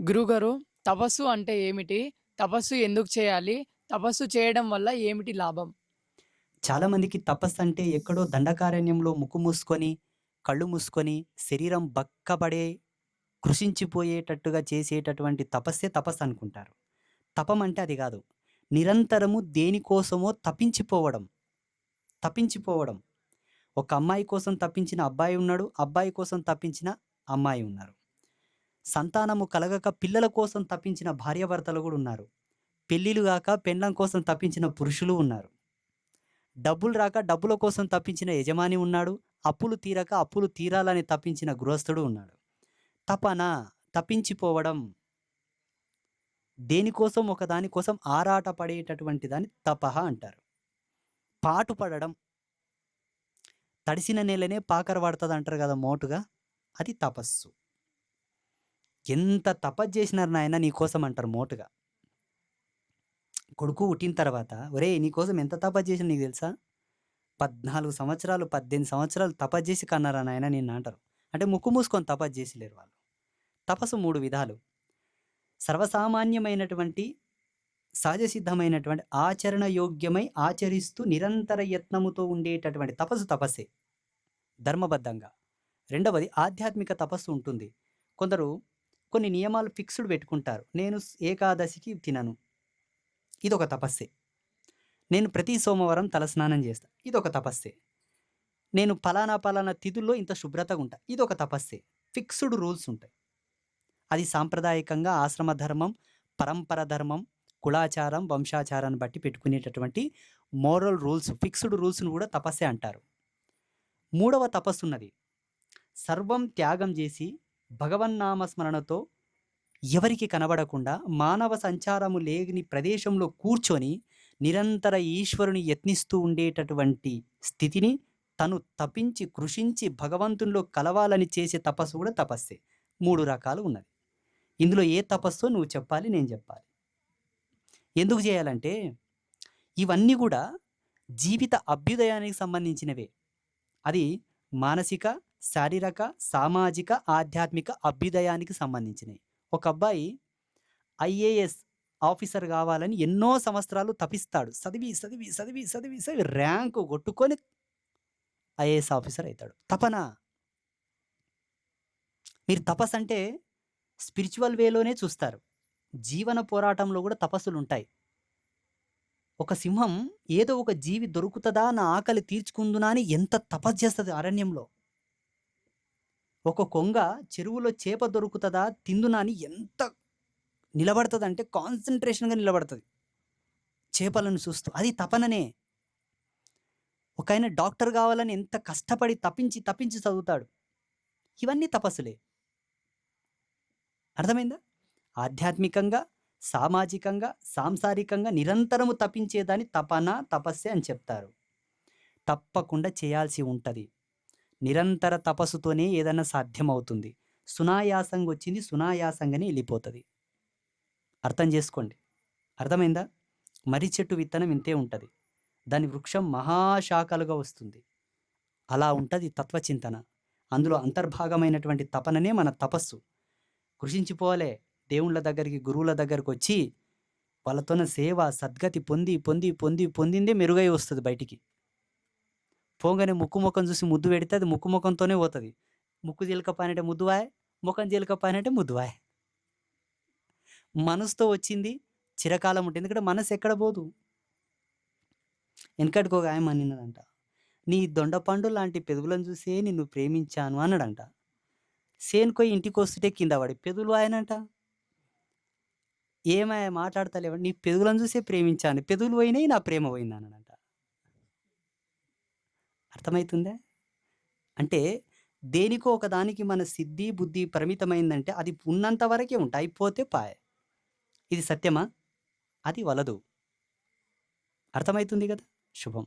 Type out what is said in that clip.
గురుగారు తపస్సు అంటే ఏమిటి? తపస్సు ఎందుకు చేయాలి? తపస్సు చేయడం వల్ల ఏమిటి లాభం? చాలామందికి తపస్సు అంటే ఎక్కడో దండకారణ్యంలో ముక్కు మూసుకొని కళ్ళు మూసుకొని శరీరం బక్కబడే కృషించిపోయేటట్టుగా చేసేటటువంటి తపస్సే తపస్సు అనుకుంటారు. తపం అంటే అది కాదు. నిరంతరము దేనికోసమో తప్పించిపోవడం తప్పించిపోవడం ఒక అమ్మాయి కోసం తప్పించిన అబ్బాయి ఉన్నాడు అబ్బాయి కోసం తప్పించిన అమ్మాయి ఉన్నారు. సంతానము కలగక పిల్లల కోసం తప్పించిన భార్యాభర్తలు కూడా ఉన్నారు. పెళ్ళిళ్ళు కాక పెండ్లం కోసం తప్పించిన పురుషులు ఉన్నారు. డబ్బులు రాక డబ్బుల కోసం తప్పించిన యజమాని ఉన్నాడు. అప్పులు తీరక అప్పులు తీరాలని తప్పించిన గృహస్థుడు ఉన్నాడు. తపన తప్పించిపోవడం దేనికోసం? ఒక దానికోసం ఆరాట పడేటటువంటి దాన్ని తపహ అంటారు. పాటు పడడం తడిసిన నేలనే పాకర పడుతుంది అంటారు కదా మోటుగా. అది తపస్సు. ఎంత తపస్సు చేసినారు నాయన నీకోసం అంటారు మోటుగా. కొడుకు పుట్టిన తర్వాత ఒరే నీకోసం ఎంత తపస్సు చేసిన నీకు తెలుసా? పద్నాలుగు సంవత్సరాలు పద్దెనిమిది సంవత్సరాలు తపస్సు చేసి కన్నారా నాయన నిన్ను అంటారు. అంటే ముక్కు మూసుకొని తపస్సు చేసిలేరు వాళ్ళు. తపస్సు మూడు విధాలు. సర్వసామాన్యమైనటువంటి సహజ సిద్ధమైనటువంటి ఆచరణ యోగ్యమై ఆచరిస్తూ నిరంతర యత్నముతో ఉండేటటువంటి తపస్సు తపస్సే. ధర్మబద్ధంగా. రెండవది ఆధ్యాత్మిక తపస్సు ఉంటుంది. కొందరు కొన్ని నియమాలు ఫిక్స్డ్ పెట్టుకుంటారు. నేను ఏకాదశికి తినను. ఇదొక తపస్సే. నేను ప్రతి సోమవారం తలస్నానం చేస్తా. ఇదొక తపస్సే. నేను ఫలానా పలానా తిథుల్లో ఇంత శుభ్రతగా ఉంటా. ఇదొక తపస్సే. ఫిక్స్డ్ రూల్స్ ఉంటాయి. అది సాంప్రదాయకంగా ఆశ్రమ ధర్మం పరంపర ధర్మం కులాచారం వంశాచారాన్ని బట్టి పెట్టుకునేటటువంటి మోరల్ రూల్స్ ఫిక్స్డ్ రూల్స్ను కూడా తపస్సే అంటారు. మూడవ తపస్సు ఉన్నది సర్వం త్యాగం చేసి భగవన్నామస్మరణతో ఎవరికి కనబడకుండా మానవ సంచారము లేని ప్రదేశంలో కూర్చొని నిరంతర ఈశ్వరుని యత్నిస్తూ ఉండేటటువంటి స్థితిని తను తపించి కృషించి భగవంతునిలో కలవాలని చేసే తపస్సు కూడా తపస్సే. మూడు రకాలు ఉన్నది. ఇందులో ఏ తపస్సో నువ్వు చెప్పాలి నేను చెప్పాలి. ఎందుకు చేయాలంటే ఇవన్నీ కూడా జీవిత అభ్యుదయానికి సంబంధించినవే. అది మానసిక శారీరక సామాజిక ఆధ్యాత్మిక అభ్యుదయానికి సంబంధించినవి ఒక అబ్బాయి ఐఏఎస్ ఆఫీసర్ కావాలని ఎన్నో సంవత్సరాలు తపిస్తాడు చదివి చదివి చదివి చదివి చదివి ర్యాంకు కొట్టుకొని ఐఏఎస్ ఆఫీసర్ అవుతాడు తపన. మీరు తపస్సు అంటే స్పిరిచువల్ వేలోనే చూస్తారు. జీవన పోరాటంలో కూడా తపస్సులు ఉంటాయి ఒక సింహం ఏదో ఒక జీవి దొరుకుతుందా నా ఆకలి తీర్చుకుందునా అని ఎంత తపస్సు చేస్తుంది అరణ్యంలో? ఒక కొంగ చెరువులో చేప దొరుకుతుందా తిందునా అని ఎంత నిలబడుతుంది అంటే కాన్సన్ట్రేషన్గా నిలబడుతుంది. చేపలను చూస్తూ అది తపననే. ఒక ఆయన డాక్టర్ కావాలని ఎంత కష్టపడి తప్పించి తప్పించి చదువుతాడు. ఇవన్నీ తపస్సులే. అర్థమైందా? ఆధ్యాత్మికంగా సామాజికంగా సాంసారికంగా నిరంతరము తప్పించేదాన్ని తపన తపస్సే అని చెప్తారు. తప్పకుండా చేయాల్సి ఉంటుంది. నిరంతర తపస్సుతోనే ఏదైనా సాధ్యమవుతుంది. సునాయాసంగా వచ్చింది సునాయాసంగానే వెళ్ళిపోతుంది. అర్థం చేసుకోండి. అర్థమైందా? మర్రి చెట్టు విత్తనం ఇంతే ఉంటుంది. దాని వృక్షం మహాశాఖలుగా వస్తుంది. అలా ఉంటుంది తత్వచింతన. అందులో అంతర్భాగమైనటువంటి తపననే మన తపస్సు. కృషించిపోలే దేవుళ్ళ దగ్గరికి గురువుల దగ్గరికి వచ్చి వాళ్ళతోన సేవ సద్గతి పొంది పొంది పొంది పొందిందే మెరుగై వస్తుంది బయటికి. పోగానే ముక్కు ముఖం చూసి ముద్దు పెడితే అది ముక్కు ముఖంతోనే పోతుంది. ముక్కు జీలకపానంటే ముద్దువాయ్ ముఖం జీలకపానంటే ముద్దువాయ్. మనసుతో వచ్చింది చిరకాలం ఉంటుంది. ఎందుకంటే మనసు ఎక్కడ పోదు? వెనకటికి ఒక ఆయన అనినదంట నీ దొండపండు లాంటి పెదవులను చూసే నిన్ను ప్రేమించాను అన్నాడంట. సేనుకోయి ఇంటికి వస్తుంటే కింద పడి పెదవులు ఆయనంట ఏమాయ మాట్లాడతలేవ? నీ పెదవులను చూసే ప్రేమించాను. పెదవులు పోయినాయి నా ప్రేమ పోయింది అన్నాడు అర్థమవుతుందా అంటే దేనికో ఒకదానికి మన సిద్ధి బుద్ధి పరిమితమైందంటే అది ఉన్నంత వరకే ఉంటాయి అయిపోతే పాయ్. ఇది సత్యమా? అది వలదు. అర్థమవుతుంది కదా? శుభం.